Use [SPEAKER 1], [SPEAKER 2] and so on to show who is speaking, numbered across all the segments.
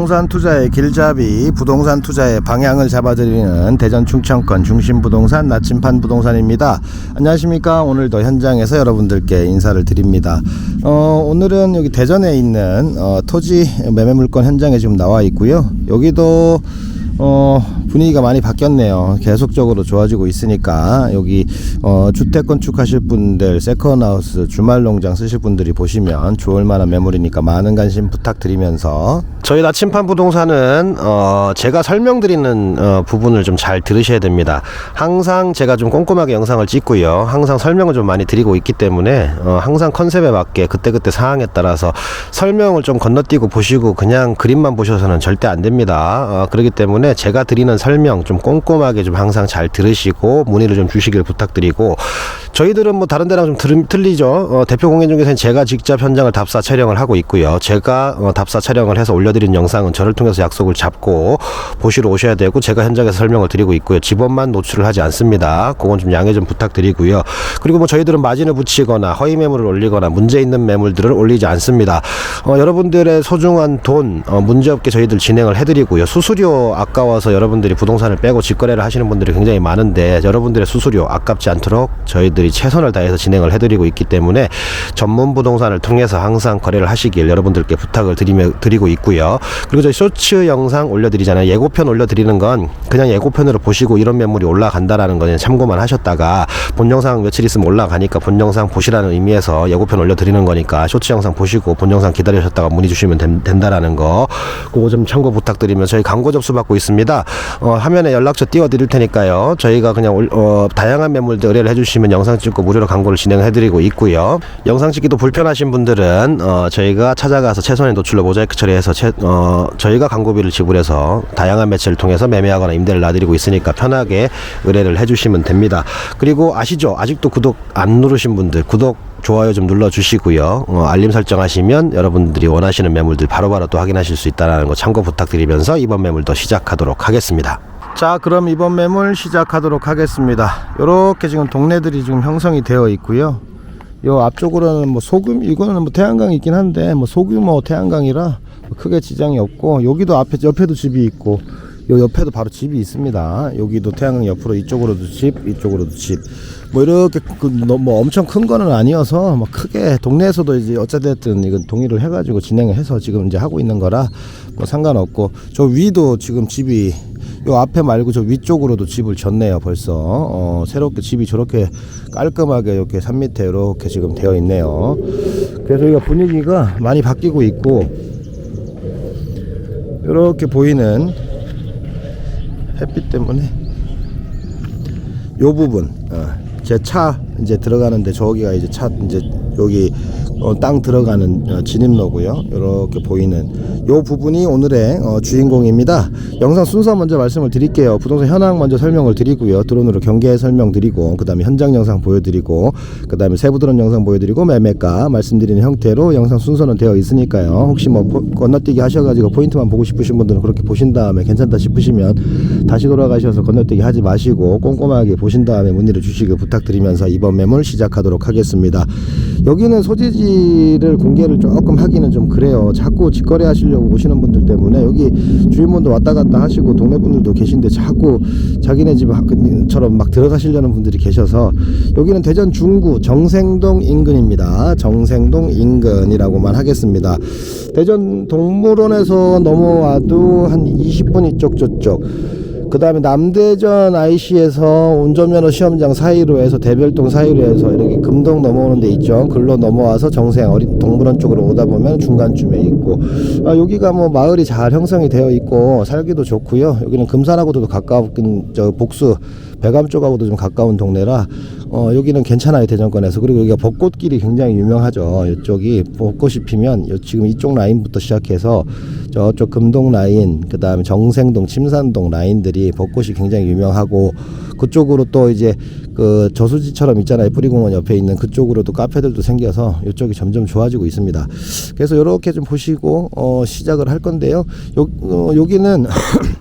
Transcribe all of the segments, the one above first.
[SPEAKER 1] 부동산 투자의 길잡이, 부동산 투자의 방향을 잡아드리는 대전 충청권 중심 부동산 나침판 부동산입니다. 안녕하십니까? 오늘도 현장에서 여러분들께 인사를 드립니다. 어, 오늘은 여기 대전에 있는 어, 토지 매매 물건 현장에 지금 나와 있고요. 여기도 어, 분위기가 많이 바뀌었네요. 계속적으로 좋아지고 있으니까 여기 어, 주택 건축하실 분들, 세컨하우스, 주말 농장 쓰실 분들이 보시면 좋을 만한 매물이니까 많은 관심 부탁드리면서 저희 나침판 부동산은 어, 제가 설명드리는 어, 부분을 좀 잘 들으셔야 됩니다. 항상 제가 좀 꼼꼼하게 영상을 찍고요. 항상 설명을 좀 많이 드리고 있기 때문에 어, 항상 컨셉에 맞게 그때그때 상황에 따라서 설명을 좀 건너뛰고 보시고 그냥 그림만 보셔서는 절대 안 됩니다. 어, 그렇기 때문에 제가 드리는 설명 좀 꼼꼼하게 좀 항상 잘 들으시고 문의를 좀 주시길 부탁드리고 저희들은 뭐 다른 데랑 좀 들, 틀리죠. 어, 대표 공연 중에서는 제가 직접 현장을 답사 촬영을 하고 있고요. 제가 어, 답사 촬영을 해서 올려드린 영상은 저를 통해서 약속을 잡고 보시러 오셔야 되고 제가 현장에서 설명을 드리고 있고요. 집원만 노출을 하지 않습니다. 그건 좀 양해 좀 부탁드리고요. 그리고 뭐 저희들은 마진을 붙이거나 허위 매물을 올리거나 문제 있는 매물들을 올리지 않습니다. 어, 여러분들의 소중한 돈 어, 문제없게 저희들 진행을 해드리고요. 수수료 아까워서 여러분들이 부동산을 빼고 직거래를 하시는 분들이 굉장히 많은데 여러분들의 수수료 아깝지 않도록 저희들이 최선을 다해서 진행을 해드리고 있기 때문에 전문 부동산을 통해서 항상 거래를 하시길 여러분들께 부탁을 드리며, 드리고 있고요. 그리고 저희 쇼츠 영상 올려드리잖아요. 예고편 올려드리는 건 그냥 예고편으로 보시고 이런 매물이 올라간다라는 거는 참고만 하셨다가 본 영상 며칠 있으면 올라가니까 본 영상 보시라는 의미에서 예고편 올려드리는 거니까 쇼츠 영상 보시고 본 영상 기다리셨다가 문의 주시면 된, 된다라는 거 그거 좀 참고 부탁드리면 저희 광고 접수 받고 있습니다. 어, 화면에 연락처 띄워드릴 테니까요. 저희가 그냥 올- 어, 다양한 매물들 의뢰를 해주시면 영상 찍고 무료로 광고를 진행해드리고 있고요. 영상 찍기도 불편하신 분들은 어, 저희가 찾아가서 최선의 노출로 모자이크 처리해서 채- 어, 저희가 광고비를 지불해서 다양한 매체를 통해서 매매하거나 임대를 놔드리고 있으니까 편하게 의뢰를 해주시면 됩니다. 그리고 아시죠? 아직도 구독 안 누르신 분들 구독 좋아요 좀 눌러주시고요. 어, 알림 설정하시면 여러분들이 원하시는 매물들 바로바로 또 확인하실 수 있다는 거 참고 부탁드리면서 이번 매물도 시작하도록 하겠습니다. 자, 그럼 이번 매물 시작하도록 하겠습니다. 이렇게 지금 동네들이 지금 형성이 되어 있고요. 요 앞쪽으로는 뭐 소금 이거는 뭐 태양광이 있긴 한데 뭐 소규모 태양광이라 뭐 크게 지장이 없고 여기도 앞에 옆에도 집이 있고 요 옆에도 바로 집이 있습니다. 여기도 태양광 옆으로 이쪽으로도 집, 이쪽으로도 집. 뭐 이렇게 그뭐 엄청 큰 거는 아니어서 뭐 크게 동네에서도 이제 어찌됐든 이건 동의를 해가지고 진행을 해서 지금 이제 하고 있는 거라 뭐 상관없고 저 위도 지금 집이 요 앞에 말고 저 위쪽으로도 집을 졌네요 벌써. 어, 새롭게 집이 저렇게 깔끔하게 이렇게 산 밑에 이렇게 지금 되어 있네요. 그래서 여기가 분위기가 많이 바뀌고 있고 이렇게 보이는 햇빛 때문에 요 부분 제 차 이제 들어가는데 저기가 이제 차 이제 여기 어, 땅 들어가는 어, 진입로고요. 이렇게 보이는 요 부분이 오늘의 어, 주인공입니다. 영상 순서 먼저 말씀을 드릴게요. 부동산 현황 먼저 설명을 드리고요. 드론으로 경계 설명 드리고 그다음에 현장 영상 보여드리고 그다음에 세부 드론 영상 보여드리고 매매가 말씀드리는 형태로 영상 순서는 되어 있으니까요. 혹시 뭐 포- 건너뛰기 하셔가지고 포인트만 보고 싶으신 분들은 그렇게 보신 다음에 괜찮다 싶으시면 다시 돌아가셔서 건너뛰기 하지 마시고 꼼꼼하게 보신 다음에 문의를 주시길 부탁드리면서 이번 매물 시작하도록 하겠습니다. 여기는 소재지를 공개를 조금 하기는 좀 그래요. 자꾸 직거래 하시려고 오시는 분들 때문에 여기 주인분도 왔다 갔다 하시고 동네 분들도 계신데 자꾸 자기네 집처럼 막 들어가시려는 분들이 계셔서 여기는 대전 중구 정생동 인근입니다. 정생동 인근이라고만 하겠습니다. 대전 동물원에서 넘어와도 한 20분 이쪽 저쪽 그 다음에 남대전 IC에서 운전면허 시험장 사이로 해서 대별동 사이로 해서 이렇게 금동 넘어오는 데 있죠. 글로 넘어와서 정생 어린 동물원 쪽으로 오다 보면 중간쯤에 있고 아, 여기가 뭐 마을이 잘 형성이 되어 있고 살기도 좋고요. 여기는 금산하고도 가까운 저 복수 배감 쪽하고도 좀 가까운 동네라 어, 여기는 괜찮아요 대전권에서. 그리고 여기가 벚꽃길이 굉장히 유명하죠. 이쪽이 벚꽃이 피면 요- 지금 이쪽 라인부터 시작해서 저쪽 금동 라인 그 다음에 정생동 침산동 라인들이 벚꽃이 굉장히 유명하고 그쪽으로 또 이제 그 저수지처럼 있잖아요. 뿌리공원 옆에 있는 그쪽으로도 카페들도 생겨서 이쪽이 점점 좋아지고 있습니다. 그래서 이렇게 좀 보시고 어, 시작을 할 건데요. 요, 어, 여기는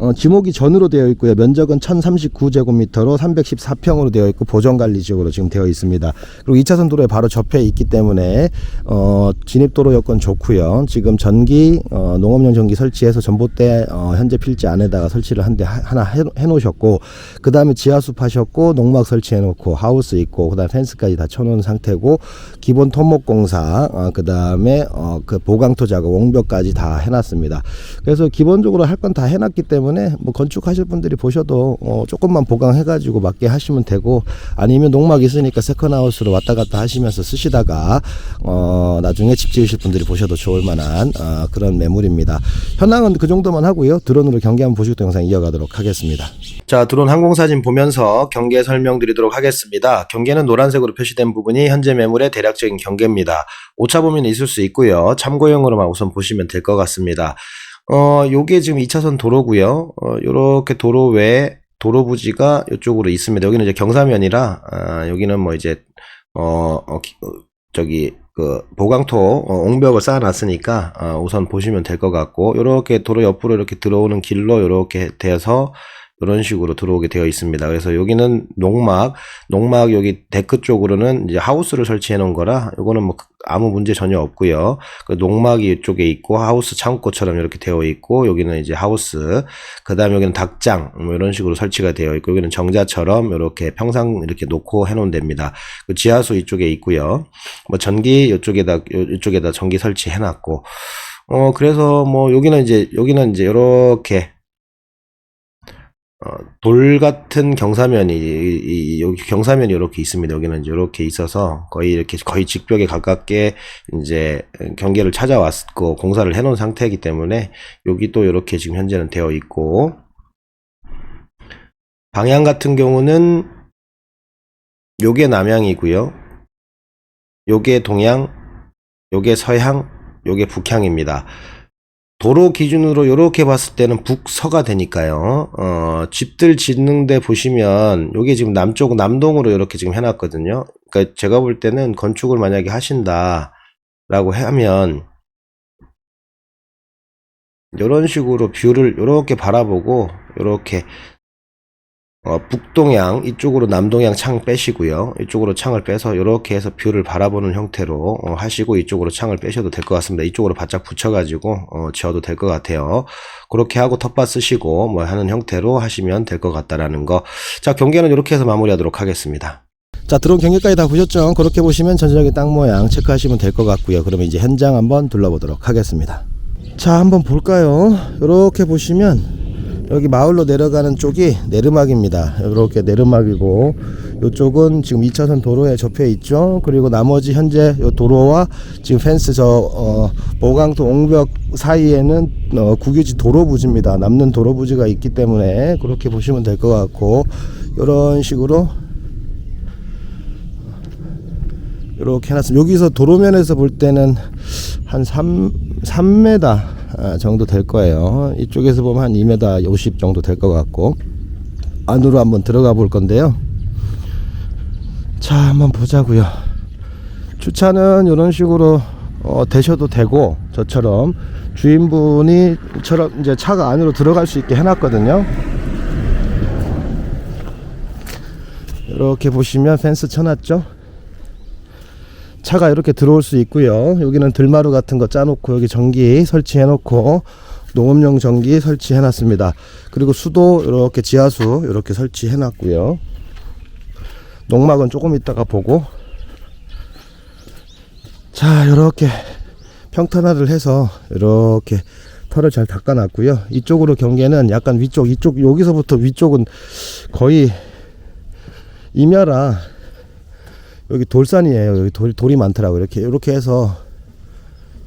[SPEAKER 1] 어, 지목이 전으로 되어 있고요. 면적은 1039제곱미터로 314평으로 되어 있고 보정관리 지역으로 지금 되어 있습니다. 그리고 2차선 도로에 바로 접해 있기 때문에 어, 진입도로 여건 좋고요. 지금 전기 어, 농업용 전기 설치해서 전봇대 어, 현재 필지 안에다가 설치를 한 대 하나 해, 해 놓으셨고 그 다음에 지하수 파셨고 농막 설치해 놓고 하우스 있고 그 다음에 펜스까지 다 쳐놓은 상태고 기본 토목 공사 어, 그 다음에 어, 그 보강토 작업 옹벽까지 다 해놨습니다. 그래서 기본적으로 할 건 다 해놨기 때문에 뭐 건축하실 분들이 보셔도 어, 조금만 보강해 가지고 맞게 하시면 되고 아니면 농막 있으니까 세컨하우스로 왔다 갔다 하시면서 쓰시다가 어, 나중에 집 지으실 분들이 보셔도 좋을 만한 어, 그런 매물입니다. 현황은 그 정도만 하고요. 드론으로 경기 한번 보시고 또 영상 이어가도록 하겠습니다. 자, 드론 항공사진 보면서 경계 설명드리도록 하겠습니다. 경계는 노란색으로 표시된 부분이 현재 매물의 대략적인 경계입니다. 오차 범위는 있을 수 있고요. 참고용으로만 우선 보시면 될 것 같습니다. 어, 요게 지금 2차선 도로고요. 어, 요렇게 도로 외에 도로 부지가 이쪽으로 있습니다. 여기는 이제 경사면이라 아, 여기는 뭐 이제 어, 어, 기- 어, 저기 그 보강토 어, 옹벽을 쌓아놨으니까 어, 우선 보시면 될 것 같고 요렇게 도로 옆으로 이렇게 들어오는 길로 요렇게 돼서 이런 식으로 들어오게 되어 있습니다. 그래서 여기는 농막, 농막 여기 데크 쪽으로는 이제 하우스를 설치해 놓은 거라 요거는 뭐 아무 문제 전혀 없고요. 그 농막이 이쪽에 있고 하우스 창고처럼 이렇게 되어 있고 여기는 이제 하우스, 그 다음에 여기는 닭장 뭐 이런 식으로 설치가 되어 있고 여기는 정자처럼 이렇게 평상 이렇게 놓고 해놓은 데입니다. 그 지하수 이쪽에 있고요. 뭐 전기 이쪽에다 요- 이쪽에다 전기 설치해 놨고 어 그래서 뭐 여기는 이제 여기는 이제 이렇게 어, 돌 같은 경사면이 이- 이- 여기 경사면이 이렇게 있습니다. 여기는 이렇게 있어서 거의 이렇게 거의 직벽에 가깝게 이제 경계를 찾아왔고 공사를 해놓은 상태이기 때문에 여기 또 이렇게 지금 현재는 되어 있고 방향 같은 경우는 요게 남향이고요. 요게 동향, 요게 서향, 요게 북향입니다. 도로 기준으로 이렇게 봤을 때는 북서가 되니까요. 어, 집들 짓는데 보시면 요게 지금 남쪽 남동으로 이렇게 지금 해놨거든요. 그러니까 제가 볼 때는 건축을 만약에 하신다라고 하면 이런 식으로 뷰를 이렇게 바라보고 이렇게 어, 북동향 이쪽으로 남동향 창 빼시고요. 이쪽으로 창을 빼서 이렇게 해서 뷰를 바라보는 형태로 어, 하시고 이쪽으로 창을 빼셔도 될 것 같습니다. 이쪽으로 바짝 붙여 가지고 어, 지어도 될 것 같아요. 그렇게 하고 텃밭 쓰시고 뭐 하는 형태로 하시면 될 것 같다라는 거. 자 경계는 이렇게 해서 마무리하도록 하겠습니다. 자 드론 경계까지 다 보셨죠? 그렇게 보시면 전체적인 땅 모양 체크하시면 될 것 같고요. 그러면 이제 현장 한번 둘러보도록 하겠습니다. 자 한번 볼까요? 이렇게 보시면 여기 마을로 내려가는 쪽이 내르막입니다. 이렇게 내르막이고 이쪽은 지금 2차선 도로에 접해 있죠. 그리고 나머지 현재 요 도로와 지금 펜스 저 어, 보강토 옹벽 사이에는 어, 국유지 도로 부지입니다. 남는 도로 부지가 있기 때문에 그렇게 보시면 될 것 같고 이런 식으로 이렇게 해놨습니다. 여기서 도로면에서 볼 때는 한 3, 3m 아, 정도 될 거예요. 이쪽에서 보면 한 2m 50 정도 될 것 같고 안으로 한번 들어가 볼 건데요. 자, 한번 보자고요. 주차는 이런 식으로 어, 되셔도 되고 저처럼 주인분이 처럼 이제 차가 안으로 들어갈 수 있게 해놨거든요. 이렇게 보시면 펜스 쳐놨죠. 차가 이렇게 들어올 수 있고요. 여기는 들마루 같은 거 짜놓고 여기 전기 설치해놓고 농업용 전기 설치해놨습니다. 그리고 수도 이렇게 지하수 이렇게 설치해놨고요. 농막은 조금 있다가 보고 자 이렇게 평탄화를 해서 이렇게 털을 잘 닦아놨고요. 이쪽으로 경계는 약간 위쪽 이쪽 여기서부터 위쪽은 거의 임야라 여기 돌산이에요. 여기 돌, 돌이 많더라고. 이렇게, 이렇게 해서,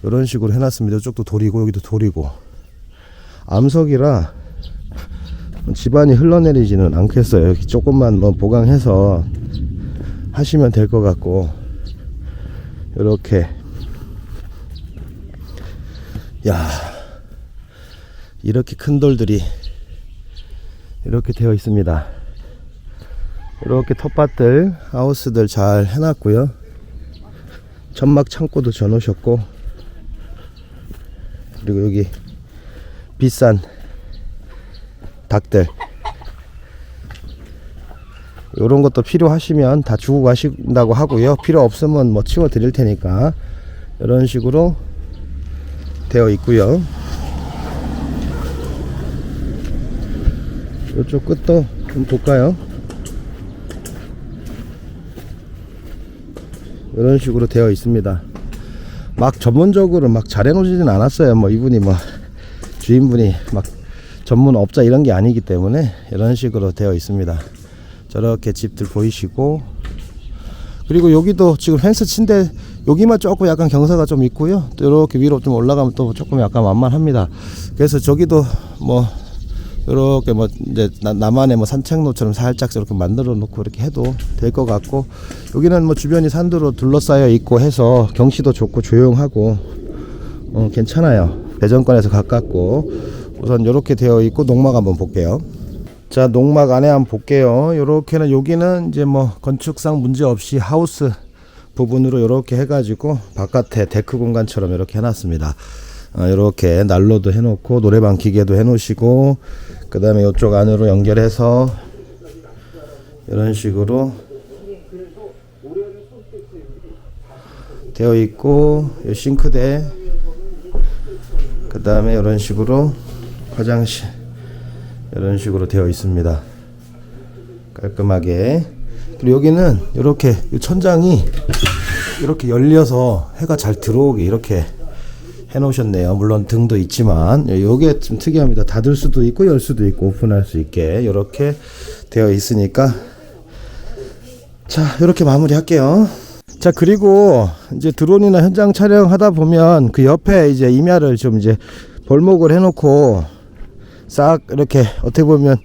[SPEAKER 1] 이런 식으로 해놨습니다. 이쪽도 돌이고, 여기도 돌이고. 암석이라, 집안이 흘러내리지는 않겠어요. 여기 조금만 뭐 보강해서 하시면 될 것 같고, 이렇게. 야 이렇게 큰 돌들이 이렇게 되어 있습니다. 이렇게 텃밭들 하우스들 잘 해놨고요. 천막 창고도 져놓으셨고 그리고 여기 비싼 닭들. 요런 것도 필요하시면 다 주고 가신다고 하고요. 필요 없으면 뭐 치워 드릴 테니까 이런 식으로 되어 있고요. 이쪽 끝도 좀 볼까요 이런 식으로 되어 있습니다. 막 전문적으로 막 잘해놓지는 않았어요. 뭐 이분이 뭐 주인분이 막 전문 업자 이런 게 아니기 때문에 이런 식으로 되어 있습니다. 저렇게 집들 보이시고. 그리고 여기도 지금 펜스 친데 여기만 조금 약간 경사가 좀 있고요. 또 이렇게 위로 좀 올라가면 또 조금 약간 만만합니다. 그래서 저기도 뭐 이렇게 뭐 이제 나, 나만의 뭐 산책로처럼 살짝 저렇게 만들어 놓고 이렇게 해도 될 것 같고 여기는 뭐 주변이 산도로 둘러싸여 있고 해서 경치도 좋고 조용하고 어 괜찮아요. 대전권에서 가깝고. 우선 이렇게 되어 있고 농막 한번 볼게요. 자 농막 안에 한번 볼게요. 요렇게는 여기는 이제 뭐 건축상 문제 없이 하우스 부분으로 이렇게 해가지고 바깥에 데크 공간처럼 이렇게 해놨습니다. 어, 이렇게 난로도 해놓고 노래방 기계도 해놓으시고 그 다음에 이쪽 안으로 연결해서 이런 식으로 되어 있고 이 싱크대 그 다음에 이런 식으로 화장실 이런 식으로 되어 있습니다. 깔끔하게. 그리고 여기는 이렇게 이 천장이 이렇게 열려서 해가 잘 들어오게 이렇게 해 놓으셨네요. 물론 등도 있지만 요게 좀 특이합니다. 닫을 수도 있고 열 수도 있고 오픈할 수 있게 이렇게 되어 있으니까 자 이렇게 마무리 할게요. 자 그리고 이제 드론이나 현장 촬영하다 보면 그 옆에 이제 임야를 좀 이제 벌목을 해놓고 싹 이렇게 어떻게 보면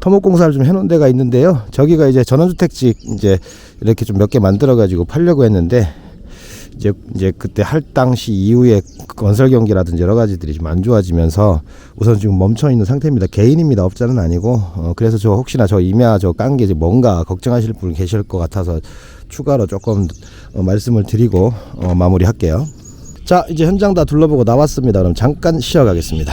[SPEAKER 1] 토목 공사를 좀 해놓은 데가 있는데요. 저기가 이제 전원주택지 이제 이렇게 좀 몇 개 만들어 가지고 팔려고 했는데 이제 이제 그때 할당시 이후에 건설 경기라든지 여러 가지들이 좀 안 좋아지면서 우선 지금 멈춰 있는 상태입니다. 개인입니다. 업자는 아니고 어, 그래서 저 혹시나 저 임야 저 깐 게 뭔가 걱정하실 분 계실 것 같아서 추가로 조금 어, 말씀을 드리고 어, 마무리할게요. 자 이제 현장 다 둘러보고 나왔습니다. 그럼 잠깐 쉬어가겠습니다.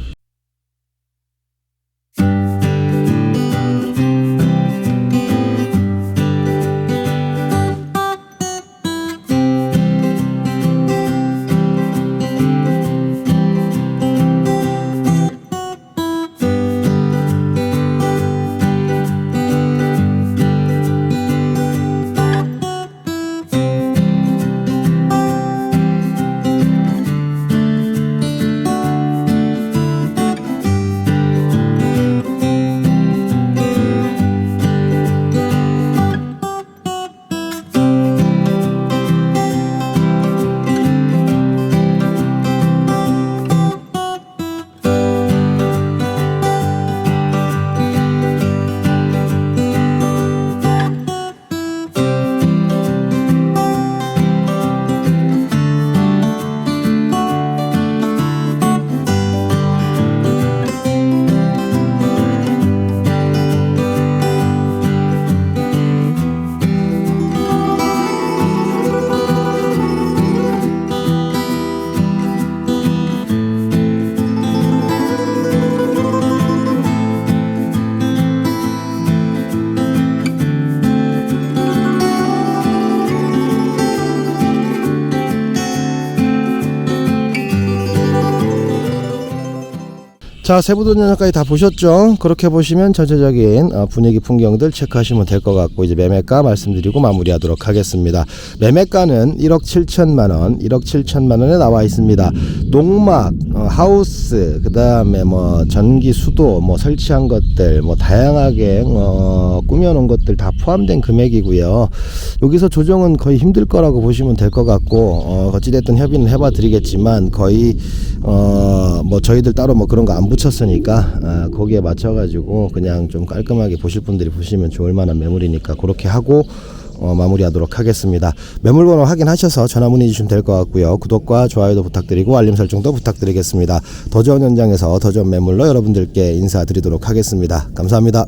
[SPEAKER 1] 자 세부도 영상까지 다 보셨죠? 그렇게 보시면 전체적인 어, 분위기 풍경들 체크하시면 될 것 같고 이제 매매가 말씀드리고 마무리하도록 하겠습니다. 매매가는 1억 7천만 원, 1억 7천만 원에 나와 있습니다. 농막, 어, 하우스, 그 다음에 뭐 전기 수도, 뭐 설치한 것들, 뭐 다양하게 어, 꾸며놓은 것들 다 포함된 금액이고요. 여기서 조정은 거의 힘들 거라고 보시면 될 것 같고 어, 어찌됐든 협의는 해봐 드리겠지만 거의 어, 뭐 저희들 따로 뭐 그런 거안 붙였으니까 아, 거기에 맞춰가지고 그냥 좀 깔끔하게 보실 분들이 보시면 좋을 만한 매물이니까 그렇게 하고 어, 마무리하도록 하겠습니다. 매물번호 확인하셔서 전화 문의 주시면 될 것 같고요. 구독과 좋아요도 부탁드리고 알림 설정도 부탁드리겠습니다. 더 좋은 현장에서 더 좋은 매물로 여러분들께 인사드리도록 하겠습니다. 감사합니다.